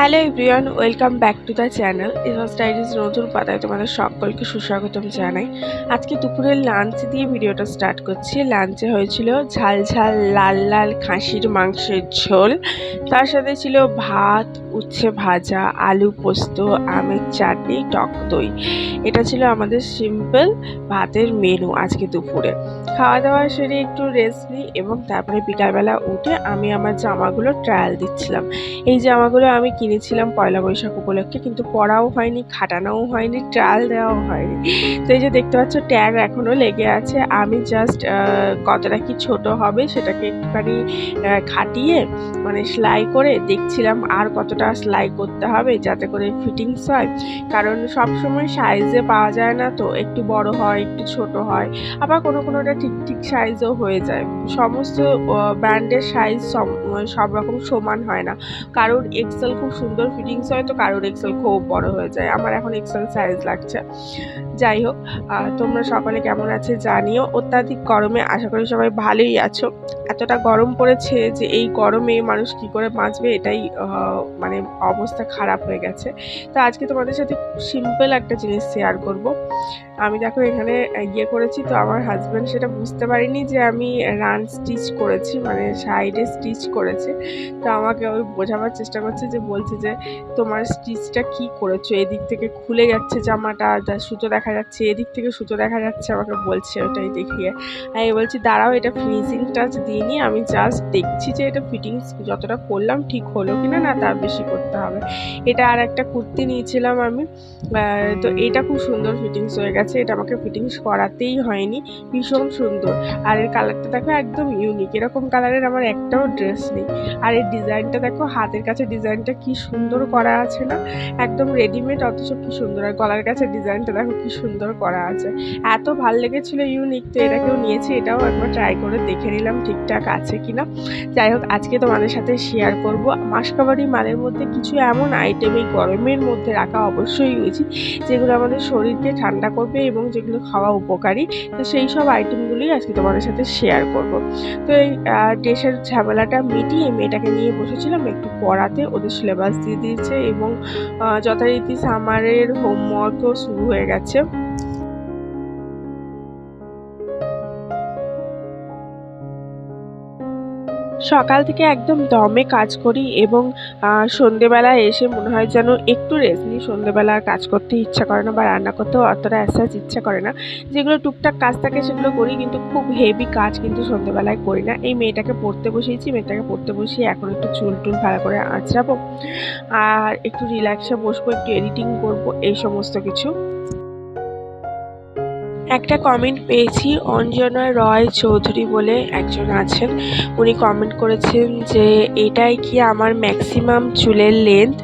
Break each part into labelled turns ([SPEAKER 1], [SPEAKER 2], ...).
[SPEAKER 1] Hello everyone, welcome back to the channel. Eva's diaries নতুন পাতায় তোমাদের সকলকে সুস্বাগতম জানাই। আজকে দুপুরের লাঞ্চ দিয়ে ভিডিওটা স্টার্ট করছি। লাঞ্চে হয়েছিল ঝাল ঝাল, লাল লাল খাসির মাংসের ঝোল। তার সাথে ছিল ভাত, উচ্ছে ভাজা, আলু পোস্ত, আমের চাটনি, টক দই। এটা ছিল আমাদের সিম্পল ভাতের মেনু আজকে দুপুরে। খাওয়া দাওয়া সেরে একটু রেস্ট নিই এবং তারপরে বিকালবেলা উঠে আমি আমার জামাগুলো ট্রায়াল দিচ্ছিলাম। এই জামাগুলো আমি কিনেছিলাম পয়লা বৈশাখ উপলক্ষে, কিন্তু পরাও হয়নি, খাটানোও হয়নি ট্রায়াল দেওয়াও হয়নি। তো এই যে দেখতে পাচ্ছ ট্যাগ এখনও লেগে আছে। আমি জাস্ট কতটা কি ছোট হবে সেটাকে একটুখানি খাটিয়ে মানে সেলাই করে দেখছিলাম আর কতটা সেলাই করতে হবে যাতে করে ফিটিংস হয়। কারণ সব সময় সাইজে পাওয়া যায় না তো, একটু বড় হয়, একটু ছোট হয়, আবার কোনো কোনোটা ঠিক ঠিক সাইজও হয়ে যায়। সমস্ত ব্র্যান্ডের সাইজ সব রকম সমান হয় না। কারোর এক্সেল খুব সুন্দর ফিটিংস হয়, তো কারোর এক্সেল খুব বড় হয়ে যায়। আমার এখন এক্সেল সাইজ লাগছে। যাই হোক তোমরা সকালে কেমন আছে জানিও। অত্যাধিক গরমে আশা করি সবাই ভালোই আছো। এতটা গরম পড়েছে যে এই গরমে মানুষ কি করে বাঁচবে এটাই মানে অবস্থা খারাপ হয়ে গেছে। তো আজকে তোমাদের সাথে সিম্পল একটা জিনিস শেয়ার করব। আমি দেখো এখানে ইয়ে করেছি, তো আমার হাজব্যান্ড সেটা বুঝতে পারিনি যে আমি রান স্টিচ করেছি মানে সাইডে স্টিচ করেছে। তো আমাকে ওই বোঝাবার চেষ্টা করছে যে বলছে যে, তোমার স্টিচটা কি করেছ? এদিক থেকে খুলে যাচ্ছে জামাটা সুতো দেখা যাচ্ছে, এদিক থেকে সুতো দেখা যাচ্ছে। আমাকে বলছে ওটাই দেখিয়ে আমি বলছি, দাঁড়াও, এটা ফিনিশিং টাচ দিইনি আমি জাস্ট দেখছি যে এটা ফিটিংস যতটা করলাম ঠিক হলো কিনা, না তার বেশি করতে হবে। এটা আর একটা কুর্তি নিয়েছিলাম আমি। তো এটা খুব সুন্দর ফিটিংস হয়ে গেছে। এটা আমাকে ফিটিংস করাতেই হয়নি। ভীষণ সুন্দর। আর এর কালারটা দেখো একদম ইউনিক এরকম কালারের আমার একটাও ড্রেস নেই। আর এর ডিজাইনটা দেখো, হাতের কাছে ডিজাইনটা কি সুন্দর করা আছে না? একদম রেডিমেড অথচ কি সুন্দর। আর গলার কাছে ডিজাইনটা দেখো কি সুন্দর করা আছে। এত ভালো লেগেছিল ইউনিক তো এটাকেও নিয়েছি। এটাও একবার ট্রাই করে দেখে নিলাম ঠিকঠাক আছে কিনা। যাই হোক, আজকে তোমাদের সাথে শেয়ার করব। মাসকাবারি মালের মধ্যে কিছু এমন আইটেম এই গরমের মধ্যে রাখা অবশ্যই উচিত, যেগুলো আমাদের শরীরকে ঠান্ডা করবে এবং যেগুলো খাওয়া উপকারী। তো সেই সব আইটেমগুলোই আজকে তোমাদের সাথে শেয়ার করব। তো এই ড্রেসের ঝামেলাটা মিটিয়ে মেয়েটাকে নিয়ে বসেছিলাম একটু পড়াতে। ওদের সিলেবাস দিয়ে দিয়েছে এবং যথারীতি সামারের হোমওয়ার্কও শুরু হয়ে গেছে। সকাল থেকে একদম দমে কাজ করি এবং আহ, সন্ধেবেলা এসে মনে হয় যেন একটু রেস্ট নিই। সন্ধেবেলা কাজ করতে ইচ্ছা করে না বা রান্না করতেও অতটা অ্যাসাজ ইচ্ছা করে না। যেগুলো টুকটাক কাজ থাকে সেগুলো করি কিন্তু খুব হেভি কাজ কিন্তু সন্ধেবেলায় করি না। এই মেয়েটাকে পড়তে বসিয়েছি মেয়েটাকে পড়তে বসিয়ে এখন একটু চুল টুল ভালো করে আঁচড়াবো। আর একটু রিল্যাক্সে বসবো একটু এডিটিং করব এই সমস্ত কিছু। একটা কমেন্ট পেয়েছি, অঞ্জনা রয় চৌধুরী বলে একজন আছেন। উনি কমেন্ট করেছেন যে, এটাই কি আমার ম্যাক্সিমাম চুলের লেন্থ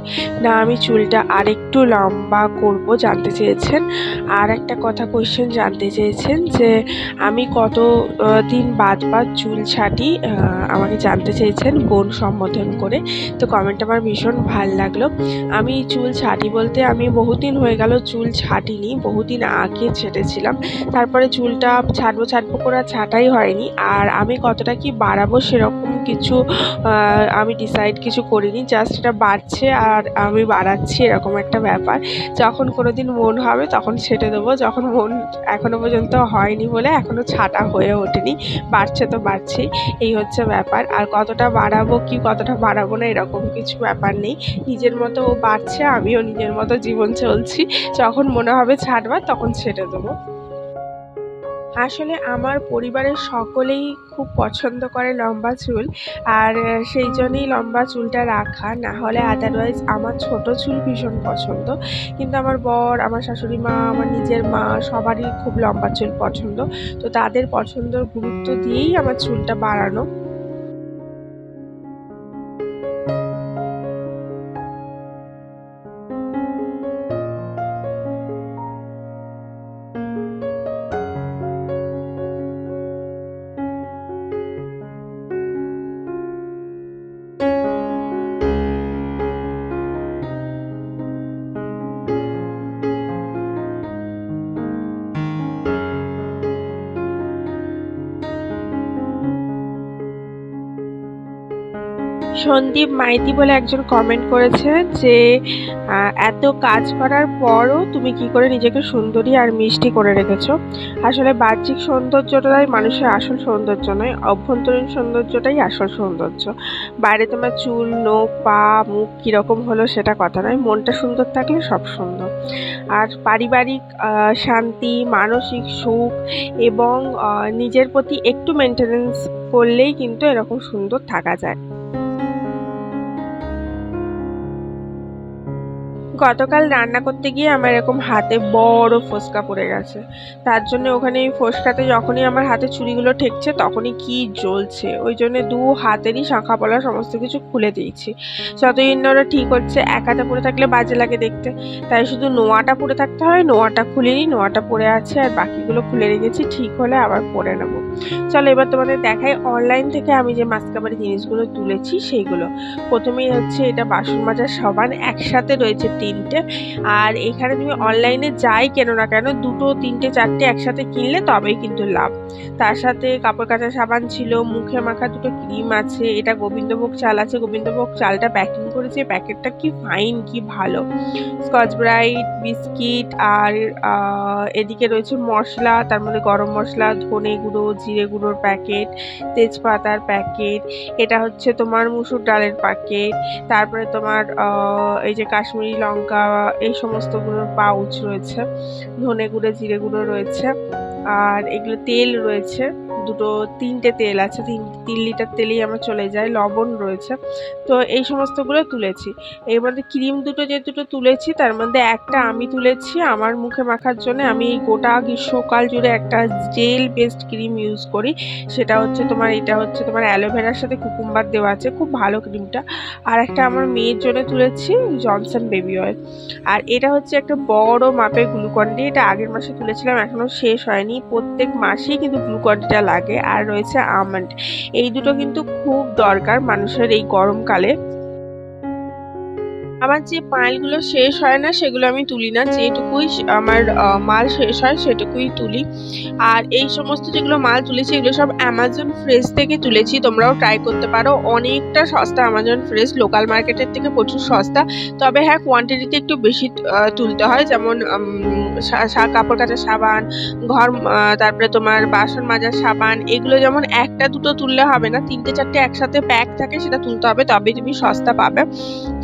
[SPEAKER 1] না, আমি চুলটা আরেকটু লম্বা করব জানতে চেয়েছেন। আর একটা কথা কোয়েশ্চেন জানতে চেয়েছেন যে, আমি কত দিন বাদ বাদ চুল ছাটি? আমাকে জানতে চেয়েছেন বোন সম্বোধন করে। তো কমেন্ট আমার ভীষণ ভালো লাগল। আমি চুল ছাটি বলতে আমি বহুদিন হয়ে গেল চুল ছাটিনি, বহুদিন আগে ছেটেছিলাম। তারপরে চুলটা ছাড়বো ছাড়বো করে ছাটাই হয়নি। আর আমি কতটা কি বাড়াবো সেরকম কিছু আমি ডিসাইড কিছু করিনি। জাস্ট এটা বাড়ছে আর আমি বাড়াচ্ছি এরকম একটা ব্যাপার। যখন কোনো দিন মন হবে তখন ছেটে দেবো। যখন মন এখনও পর্যন্ত হয়নি বলে এখনও ছাটা হয়ে ওঠেনি, বাড়ছে তো বাড়ছেই। এই হচ্ছে ব্যাপার। আর কতটা বাড়াবো কি কতটা বাড়াবো না এরকম কিছু ব্যাপার নেই। নিজের মতো ও বাড়ছে, আমিও নিজের মতো জীবন চলছি। যখন মনে হবে ছাড়বার তখন ছেটে দেবো। আসলে আমার পরিবারের সকলেই খুব পছন্দ করে লম্বা চুল, আর সেই জন্যই লম্বা চুলটা রাখা। না হলে আদারওয়াইজ আমার ছোট চুল ভীষণ পছন্দ। কিন্তু আমার বর, আমার শাশুড়ি মা, আমার নিজের মা সবারই খুব লম্বা চুল পছন্দ। তো তাদের পছন্দর গুরুত্ব দিয়েই আমার চুলটা বাড়ানো। সন্দীপ মাইতি বলে একজন কমেন্ট করেছে যে এত কাজ করার পরও তুমি কি করে নিজেকে সুন্দরী আর মিষ্টি করে রেখেছ? আসলে বাহ্যিক সৌন্দর্যটাই মানুষের আসল সৌন্দর্য নয়, অভ্যন্তরীণ সৌন্দর্যটাই আসল সৌন্দর্য। বাইরে তোমার চুল, নখ, পা, মুখ কীরকম হলো সেটা কথা নয়, মনটা সুন্দর থাকলে সব সুন্দর। আর পারিবারিক শান্তি, মানসিক সুখ এবং নিজের প্রতি একটু মেনটেনেন্স করলেই কিন্তু এরকম সুন্দর থাকা যায়। গতকাল রান্না করতে গিয়ে আমার এরকম হাতে বড় ফোসকা পড়ে গেছে। তার জন্য ওখানে এই ফোসকাতে যখনই আমার হাতে চুড়িগুলো ঠেকছে তখনই কি জ্বলছে। ওই জন্য দু হাতেরই শাঁখা পলা সমস্ত কিছু খুলে দিয়েছি। যতদিন না ওরা ঠিক হচ্ছে, এক হাতে পরে থাকলে বাজে লাগে দেখতে। তাই শুধু নোয়াটা পরে থাকতে হয়, নোয়াটা খুলিনি, নোয়াটা পরে আছে আর বাকিগুলো খুলে রেখেছি, ঠিক হলে আবার পরে নেব। চলো এবার তোমাদের দেখাই অনলাইন থেকে আমি যে মাস্কাবারি জিনিসগুলো তুলেছি সেইগুলো। প্রথমেই হচ্ছে এটা বাসন মাজার সাবান, একসাথে রয়েছে তিনটে। আর এখানে তুমি অনলাইনে যাই কেন না কেন, দুটো, তিনটে, চারটে একসাথে কিনলে তবেই কিন্তু লাভ। তার সাথে কাপড় কাচা সাবান ছিল, মুখে মাখা দুটো ক্রিম আছে, এটা গোবিন্দভোগ চাল আছে। গোবিন্দভোগ চালটা প্যাকিং করেছে, প্যাকেটটা কি ফাইন কি ভালো। স্কচ ব্রাইট বিস্কিট আর এদিকে রয়েছে মশলা, তার মধ্যে গরম মশলা, ধনে গুঁড়ো, জিরে গুঁড়োর প্যাকেট তেজপাতার প্যাকেট এটা হচ্ছে তোমার মুসুর ডালের প্যাকেট তারপরে তোমার এই যে কাশ্মীরি লঙ্কা এই সমস্তগুলোর পাউচ রয়েছে। ধনে গুঁড়ো জিরে গুঁড়ো রয়েছে। আর এগুলো তেল রয়েছে। দুটো, তিনটে তেল আছে। তিন তিন লিটার তেলেই আমার চলে যায়। লবণ রয়েছে। তো এই সমস্তগুলো তুলেছি। এর মধ্যে ক্রিম দুটো যে দুটো তুলেছি, তার মধ্যে একটা আমি তুলেছি। আমার মুখে মাখার জন্য আমি গোটা গ্রীষ্মকাল জুড়ে একটা জেল বেসড ক্রিম ইউজ করি। সেটা হচ্ছে তোমার, এটা হচ্ছে তোমার অ্যালোভেরার সাথে কুকুম্বার দেওয়া আছে। খুব ভালো ক্রিমটা। আর একটা আমার মেয়ের জন্য তুলেছি, জনসন বেবি অয়েল। আর এটা হচ্ছে একটা বড় মাপের গ্লুকন্ডি এটা আগের মাসে তুলেছিলাম, এখনও শেষ হয়নি। প্রত্যেক মাসেই কিন্তু গ্লুকন্ডিটা লাগে আর রয়েছে আমন্ড এই দুটো কিন্তু খুব দরকার মানুষের এই গরমকালে আমার যে মালগুলো শেষ হয় না, সেগুলো আমি তুলি না। যেটুকুই আমার মাল শেষ হয়, সেটুকুই তুলি। আর এই সমস্ত যেগুলো মাল তুলেছি, এগুলো সব অ্যামাজন ফ্রেশ থেকে তুলেছি। তোমরাও ট্রাই করতে পারো। অনেকটা সস্তা অ্যামাজন ফ্রেশ লোকাল মার্কেটের থেকে প্রচুর সস্তা। তবে হ্যাঁ কোয়ান্টিটিতে একটু বেশি তুলতে হয়। যেমন কাপড় কাচা সাবান, ঘর তারপরে তোমার বাসন মাজার সাবান, এগুলো যেমন একটা দুটো তুললে হবে না, তিনটে চারটে একসাথে প্যাক থাকে সেটা তুলতে হবে তবে তুমি সস্তা পাবে।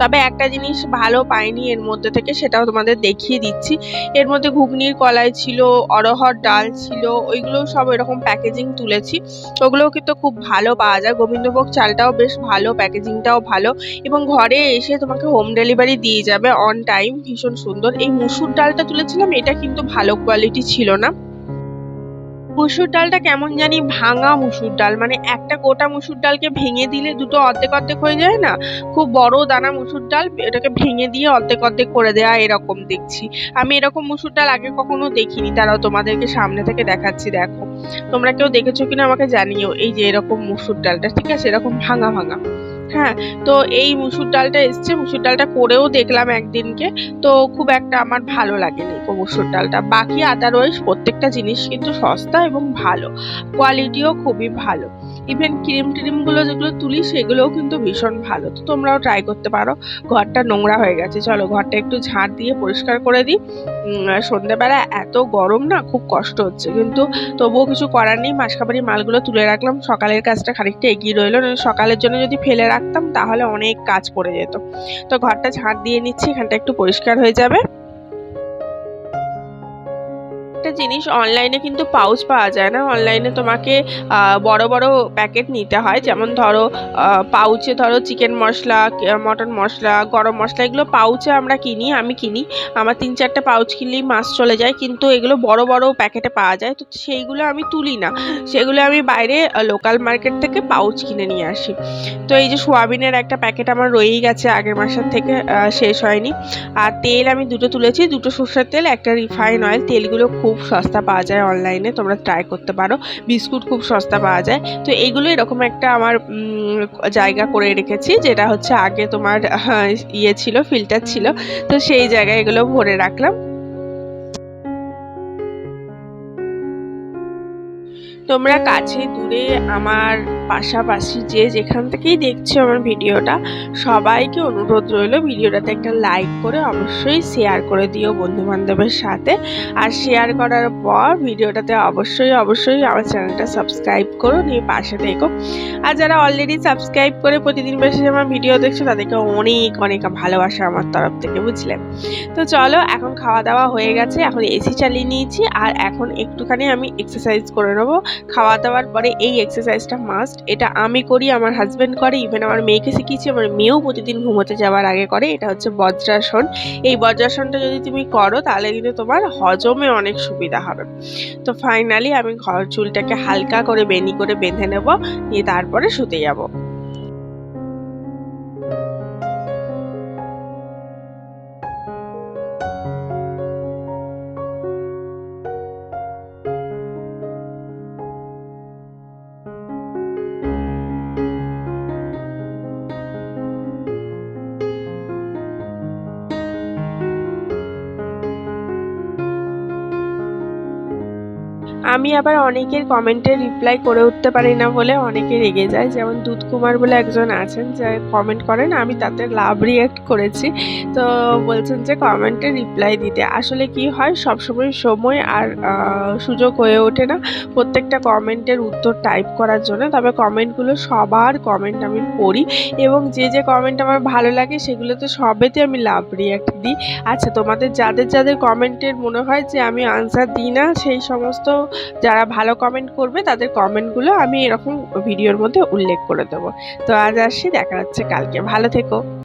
[SPEAKER 1] তবে একটা জিনিস ভালো পাইনি এর মধ্যে থেকে, সেটাও তোমাদের দেখিয়ে দিচ্ছি। এর মধ্যে ঘুগনির কলাই ছিল অরহর ডাল ছিল, ওইগুলোও সব এরকম প্যাকেজিং তুলেছি। ওগুলোও কিন্তু খুব ভালো পাওয়া যায়। গোবিন্দভোগ চালটাও বেশ ভালো প্যাকেজিংটাও ভালো এবং ঘরে এসে তোমাকে হোম ডেলিভারি দিয়ে যাবে অন টাইম ভীষণ সুন্দর। এই মুসুর ডালটা তুলেছিলাম এটা কিন্তু ভালো কোয়ালিটি ছিল না। মুসুর ডালটা কেমন জানি ভাঙা মুসুর ডাল মানে একটা গোটা মুসুর ডালকে ভেঙে দিলে দুটো অর্ধেক অর্ধেক হয়ে যায় না? খুব বড় দানা মুসুর ডাল, এটাকে ভেঙে দিয়ে অর্ধেক অর্ধেক করে দেওয়া এরকম দেখছি। আমি এরকম মুসুর ডাল আগে কখনো দেখিনি, তারাও তোমাদেরকে সামনে থেকে দেখাচ্ছি, দেখো। তোমরা কেউ দেখেছ কিনা আমাকে জানিও, এই যে এরকম মুসুর ডালটা, ঠিক আছে? এরকম ভাঙা ভাঙা। হ্যাঁ তো এই মুসুর ডালটা এসছে মুসুর ডালটা করেও দেখলাম একদিনকে। তো খুব একটা আমার ভালো লাগেনি মুসুর ডালটা। বাকি আদারওয়াইজ প্রত্যেকটা জিনিস কিন্তু সস্তা এবং ভালো। কোয়ালিটিও খুবই ভালো। ইভেন ক্রিম ট্রিমগুলো যেগুলো তুলি সেগুলোও কিন্তু ভীষণ ভালো। তো তোমরাও ট্রাই করতে পারো। ঘরটা নোংরা হয়ে গেছে। চলো ঘরটা একটু ঝাড় দিয়ে পরিষ্কার করে দিই। সন্ধ্যেবেলা এত গরম না খুব কষ্ট হচ্ছে। কিন্তু তবুও কিছু করার নেই। মাসকাবারি মালগুলো তুলে রাখলাম। সকালের কাজটা খানিকটা এগিয়ে রইল। সকালের জন্য যদি ফেলে রাখতাম তাহলে অনেক কাজ পড়ে যেত। তো ঘরটা ঝাঁট দিয়ে নিচ্ছি, এখানটা একটু পরিষ্কার হয়ে যাবে। জিনিস অনলাইনে কিন্তু পাউচ পাওয়া যায় না। অনলাইনে তোমাকে বড় বড় প্যাকেট নিতে হয়। যেমন ধরো পাউচে ধরো চিকেন মশলা মটন মশলা, গরম মশলা, এগুলো পাউচে আমরা কিনি, আমি কিনি। আমার তিন চারটে পাউচ কিনলেই মাস চলে যায়, কিন্তু এগুলো বড় বড় প্যাকেটে পাওয়া যায়। তো সেইগুলো আমি তুলি না। সেগুলো আমি বাইরে লোকাল মার্কেট থেকে পাউচ কিনে নিয়ে আসি। তো এই যে সোয়াবিনের একটা প্যাকেট আমার রয়েই গেছে আগের মাসের থেকে শেষ হয়নি। আর তেল আমি দুটো তুলেছি। দুটো সর্ষের তেল, একটা রিফাইন অয়েল তেলগুলো খুব সস্তা পাওয়া যায় অনলাইনে তোমরা ট্রাই করতে পারো। বিস্কুট খুব সস্তা পাওয়া যায়। তো এইগুলো এরকম একটা আমার জায়গা করে রেখেছি যেটা হচ্ছে আগে তোমার আহ, ইয়ে ছিল ফিল্টার ছিল। তো সেই জায়গায় এগুলো ভরে রাখলাম। তোমরা কাছে দূরে আমার পাশাপাশি যে যেখান থেকেই দেখছ আমার ভিডিওটা, সবাইকে অনুরোধ রইল ভিডিওটাতে একটা লাইক করে অবশ্যই শেয়ার করে দিও বন্ধু বান্ধবের সাথে। আর শেয়ার করার পর ভিডিওটাতে অবশ্যই অবশ্যই আমার চ্যানেলটা সাবস্ক্রাইব করো, নিয়ে পাশে থেকো। আর যারা অলরেডি সাবস্ক্রাইব করে প্রতিদিন বেশি আমার ভিডিও দেখছ, তাদেরকে অনেক অনেক ভালোবাসা আমার তরফ থেকে, বুঝলে? তো চলো, এখন খাওয়া দাওয়া হয়ে গেছে, এখন এসি চালিয়ে নিয়েছি, আর এখন একটুখানি আমি এক্সারসাইজ করে নেব। খাওয়া দাওয়ার পরে এই এক্সারসাইজটা মাস্ট এটা আমি করি, আমার হাজব্যান্ড করে ইভেন আমার মেয়েকে শিখিয়েছি, আমার মেয়েও প্রতিদিন ঘুমোতে যাওয়ার আগে করে, এটা হচ্ছে বজ্রাসন। এই বজ্রাসনটা যদি তুমি করো, তাহলে কিন্তু তোমার হজমে অনেক সুবিধা হবে। তো ফাইনালি আমি ঘর চুলটাকে হালকা করে বেনি করে বেঁধে নেব, নিয়ে তারপরে শুতে যাব। আমি আবার অনেকের কমেন্টে রিপ্লাই করে উঠতে পারি না বলে অনেকে রেগে যায়। যেমন দুধ কুমার বলে একজন আছেন, যে কমেন্ট করেন, আমি তাতে লাভ রিয়াক্ট করেছি। তো বলছেন যে কমেন্টে রিপ্লাই দিতে। আসলে কি হয়, সবসময় সময় আর সুযোগ হয়ে ওঠে না। প্রত্যেকটা কমেন্টের উত্তর টাইপ করার জন্য। তবে কমেন্টগুলো সবার কমেন্ট আমি পড়ি এবং যে যে কমেন্ট আমার ভালো লাগে সেগুলো তো সবেতে আমি লাভ রিয়াক্ট দিই। আচ্ছা তোমাদের যাদের যাদের কমেন্টের মনে হয় যে আমি আনসার দিই না, সেই সমস্ত যারা ভালো কমেন্ট করবে, তাদের কমেন্টগুলো আমি এরকম ভিডিওর মধ্যে উল্লেখ করে দেবো। তো আজ আসি, দেখা হচ্ছে কালকে। ভালো থেকো।